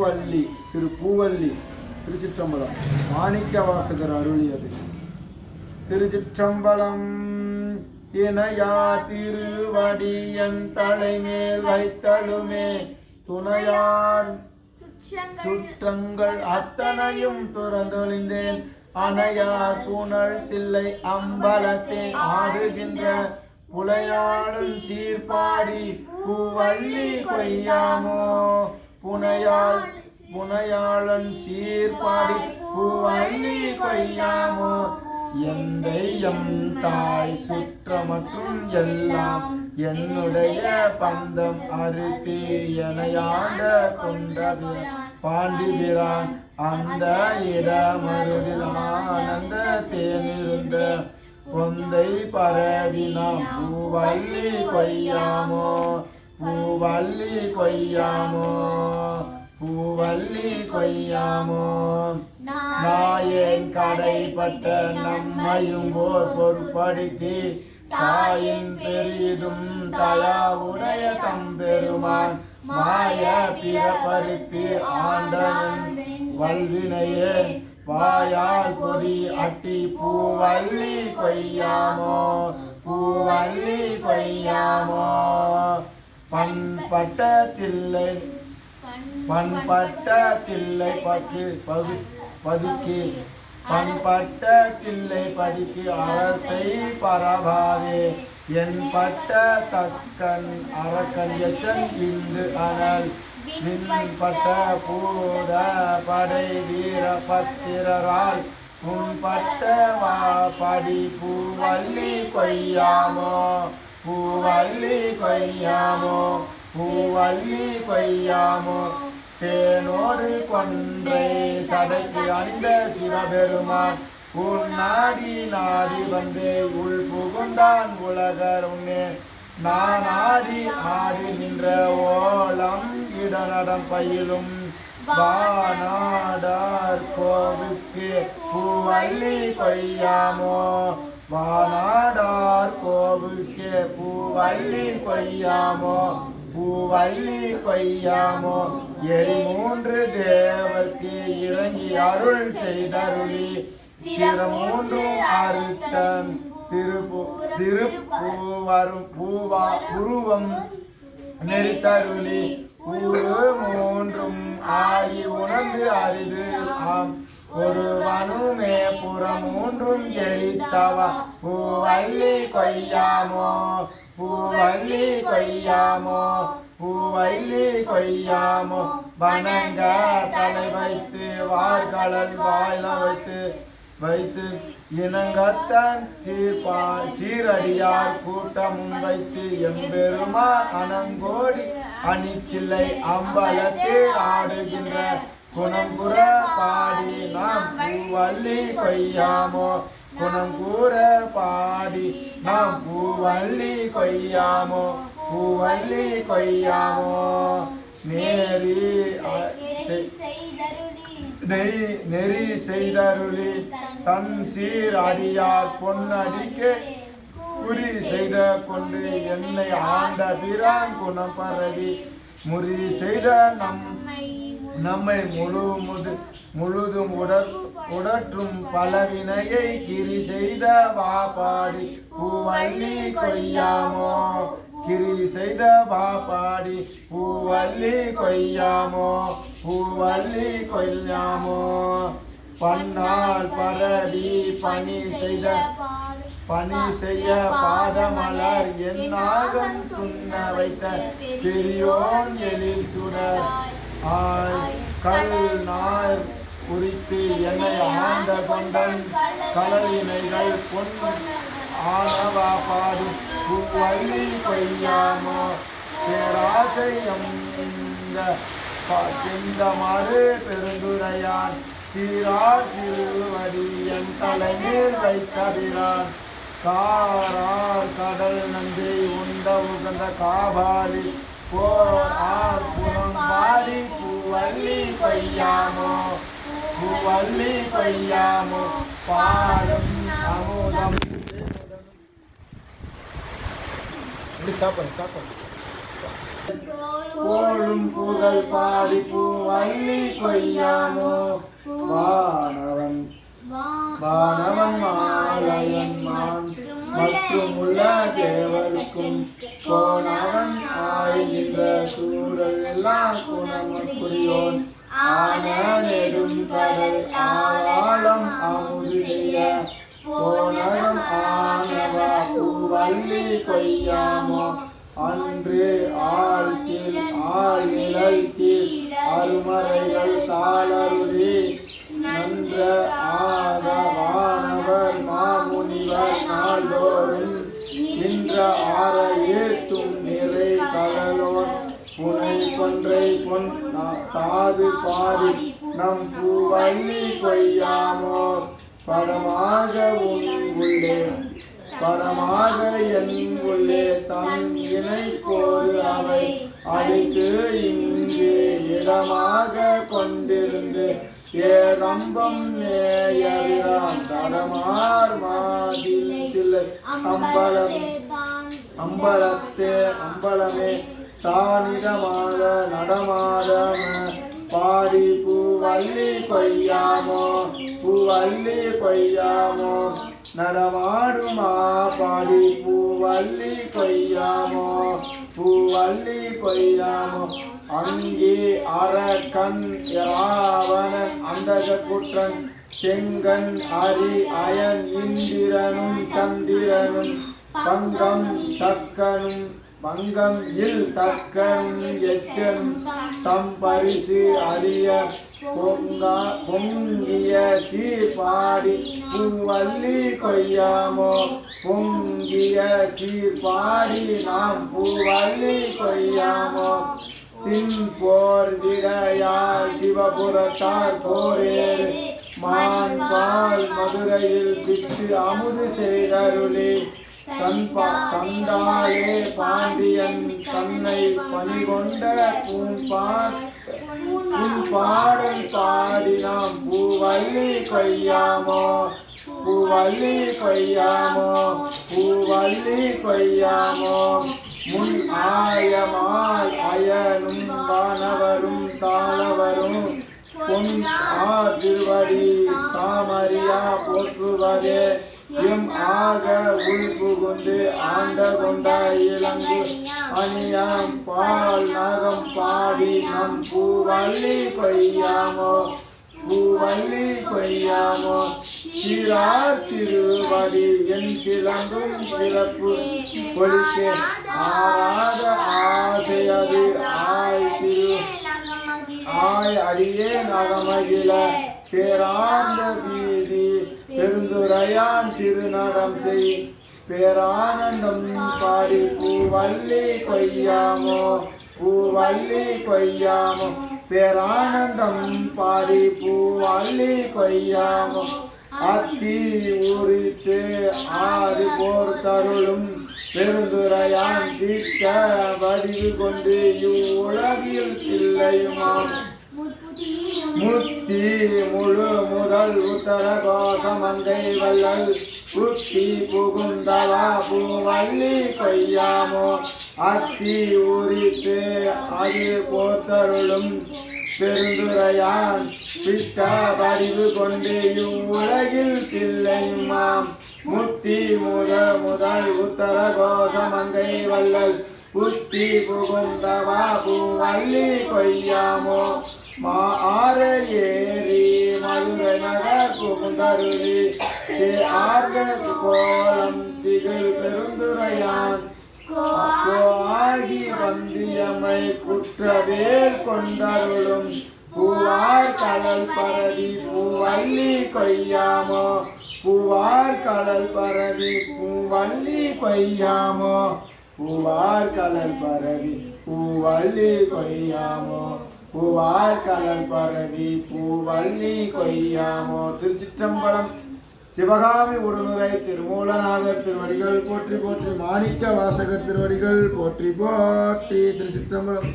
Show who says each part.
Speaker 1: பூவள்ளி திரு பூவள்ளி திருச்சிற்றம்பலம். மாணிக்க வாசகர் அருளியது. திருச்சிற்றம்பலம் இணையா திருவடியன் தலைமேல் வைத்தலுமே துணையார் சுற்றங்கள் அத்தனையும் துறந்தொழிந்தேன். அணையார் புனல் தில்லை அம்பலத்தை ஆடுகின்ற புலையாளும் சீர்பாடி பூவள்ளி கொய்யாமோ புனையாள் புனையாளன் சீர்பாடி பூவல்லி கொய்யாமோ? எந்தை எம் தாய் சுற்றமற்றும் எல்லாம் என்னுடைய பந்தம் அறுத்தி எனையாண்ட கொண்ட பாண்டிபிரான் அந்த இடமருதில் ஆனந்த தேனிருந்த பொந்தை பரவினாம். பூவல்லி கொய்யாமோ? பூவல்லி கொய்யாமோ? பூவல்லி கொய்யாமோ? நாயேன் கடைப்பட்ட நம்மையும் ஓர் பொறுப்படுத்தி தாயின் பெரிதும் தயாவுடைய தம்பெருமான் மாய பிறப்பறுத்து ஆண்டன் வல்வினையே வாயால் பொறி அட்டி பூவல்லி கொய்யாமோ? பூவல்லி கொய்யாமோ? பண்பட்ட தில்லை பண்பட்ட தில்லை பக்கு பகு பதுக்கி. பண்பட்ட தில்லை பதுக்கி. அரசை பரவாதே என் பட்ட தக்கன் அரக்கன் எச்சன் இந்து அனல். பூத படை வீர பத்திரரால். உன்பட்ட வா படி பூவல்லி கொய்யாமோ? பூவள்ளி கொய்யாமோ பூவள்ளி கொய்யாமோ தேனோடு கொன்றை சடைக்கு அணிந்த சிவபெருமான் உன் நாடி நாடி வந்து உள் புகுந்தான் உலகர் உன்னே நான் ஆடி ஆடி நின்ற ஓலம் இடநடம் பயிலும் வானாடார் கோவுக்கு பூவள்ளி கொய்யாமோ வானாடார் கோவுக்கே பூவள்ளி கொய்யாமோ பூவள்ளி கொய்யாமோ எரி மூன்று தேவர்க்கு இறங்கி அருள் செய்தருளி. சிரமூன்றும் அறுத்தன் திருப்பு திருப்பூவரும் பூவா உருவம் நெறித்தருளி. ஊரு மூன்றும் ஆகி உணர்ந்து அரிது. ஆம் ஒரு வனுமே மூன்றும் எரித்தவா பூவள்ளி கொய்யாமோ? பூவள்ளி கொய்யாமோ? பூவள்ளி கொய்யாமோ? வணங்க தலை வைத்து வார்கடல் வாயில வைத்து வைத்து இனங்கத்தான் சீர்பா சீரடியார் கூட்டமும் வைத்து எம்பெருமா அனங்கோடி அணிக்கில்லை அம்பலத்தில் ஆடுகின்ற குணங்குற பாடி நாம் பூவள்ளி கொய்யாமோ? குணங்கூற பாடி நாம் பூவள்ளி கொய்யாமோ? பூவள்ளி கொய்யாமோ? நேரி செ- நெறி நெறி செய்தருளி. தன் சீர் அடியார் பொன்னடிக்கு குறி செய்த கொண்டு என்னை ஆண்ட பிரான் குணம் பரவி. முறி செய்த நம் நம்மை முழு முது முழுதும் உடற் உடற்றும் பலவினையை கிரி செய்த வாபாடி பூவள்ளி கொய்யாமோ? கிரி செய்த வாபாடி பூவள்ளி கொய்யாமோ? பூவள்ளி கொய்யாமோ? பன்னால் பரவி பணி செய்த பணி செய்ய பாதமலர் என்னாகும் துண்ண வைத்த பெரியோன் எழில் சுடர். ஆய் கல் நார் குறித்து என்னை ஆண்ட கொண்டன் கடலினைகள் பொன் ஆனவா பாடும். பூவள்ளி பெய்யாமோ பேராசையம் இந்த மறு பெருந்துரையான். சீரார் திருவடி என் தலைமேல் வைத்தபிரான். காரார் கடல் நந்தி உண்ட உகந்த காபாலி போர் ஆர் புறம் பாடி பூவள்ளி கொய்யாமோ பூவள்ளி கொய்யாமோ பாடும் அமுதம். ஸ்டாப் பண்ணு ஸ்டாப் பண்ணு. போலும் புகழ் பாடி பூவல்லி கொய்யாமோ வானவன் வானவன் மாலையன் மான் மற்றும் உள்ள தேவருக்கும் போனவன் ஆய்கின்ற சூழல் குணமும் புரியோன் ஆன நெடும் கடல் ஆழம் அமுது செய்ய போனவன் பூவல்லி கொய்யாமோ. அன்று ஆழ்த்தில் ஆள் நிலைத்தில் அருமறைகள் தாளருளி நன்ற ஆக வானவர் மாமுனிவர் நாள்தோறும் நின்ற ஆற பொன் நா- தாது பாடி நம் பூவல்லி கொய்யாமோ? படமாக உள்ளே படமாக என் உள்ளே தன் இணை போது அவை அடித்து இங்கு இடமாக கொண்டிருந்து ஏகம்பம் நேயவிரான் தடமார் மாதில் அம்பலம் அம்பலத்தே அம்பலமே தானிடமாக நடமாடம பாடி பூவல்லி கொய்யாமோ பூவல்லி கொய்யாமோ நடமாடுமா பாடி பூவல்லி கொய்யாமோ பூவல்லி கொய்யாமோ. அங்கே அரக்கன் ராவணன் அந்தக குற்றன் செங்கன் அரி அயன் இந்திரனும் சந்திரனும் பங்கம் தக்கனும் மங்கம் இல் தக்கனும் எச்சம் தம் பரிசு அறிய பொங்கா பொங்கிய சீர் பாடி பூவல்லி கொய்யாமோ? பொங்கிய சீர் பாடி நாம் பூவல்லி கொய்யாமோ? தின் போர் விடையால் சிவபுரத்தார் போரே மான் பால் மதுரையில் விட்டு அமுது செய்தருளி. தன் பாண்டியன் தன்னை பணிகொண்ட பூம்பான் உன் பாடல் பாடி பூவல்லி கொய்யாமோ? பூவல்லி கொய்யாமோ? பூவல்லி கொய்யாமோ? முன் ஆயமால் அயனும் வானவரும் தாளவரும் பொன் ஆ திருவடி தாமரியா போற்றுவதே எம் ஆக உள் ஆண்ட கொண்ட இளங்கு. அணியாம் பால் நகம் பாடி நம் பூவல்லி கொய்யாமோ? பூவல்லி கொய்யாமோ? சீரார் திருவடி என் சிலங்கும் சிறப்பு. பொழிக்கே ஆராத ஆசையது ஆய் திரு. ஆய் அடியே நகமகில பேரார்ந்த வீதி. பெருந்துரையான் திருநடம் செய். பேரானந்தம் பாடி பூவல்லி கொய்யாமோ பூவல்லி கொய்யாமோ. பேரானந்தம் பாடி பூவல்லி கொய்யாமோ. அத்தி உரித்து ஆறு போர் தருளும் பெருந்துரையான் தீர்க்க வடிவு கொண்டு இவ்வுலகில் பிள்ளையுமாம் முத்தி முழு முதல் உத்தர கோஷமந்தை வல்லல் புத்தி புகுந்தவா பூவல்லி கொய்யாமோ அத்தி உரித்து அது போர்த்தருளும் பெருந்துரையான் பிஷ்ட வடிவு கொண்டு இவ்வுலகில் பிள்ளையுமாம் முத்தி முத முதல் உத்தர கோசமங்கை வல்லல் புத்தி புகுந்தவா பூவல்லி கொய்யாமோ மா ஏறி மதுரை நகர் புகுந்தருளி. தே ஆர்க கோலம் திகழ் பெருந்துரையான். ஆகி வந்தியமை குற்றவேல் கொண்டருளும். பூவார் கடல் பரவி பூவல்லி கொய்யாமோ? பூவார் கடல் பரவி பூவல்லி கொய்யாமோ? பூவார் கடல் பரவி பூவல்லி கொய்யாமோ? பூவார் கடல் பரவி பூவள்ளி கொய்யாமோ திருச்சிற்றம்பலம். சிவகாமி உடனுரை திருமூலநாதர் திருவடிகள் போற்றி போற்றி மாணிக்க வாசகர் திருவடிகள் போற்றி போற்றி திருச்சிற்றம்பலம்.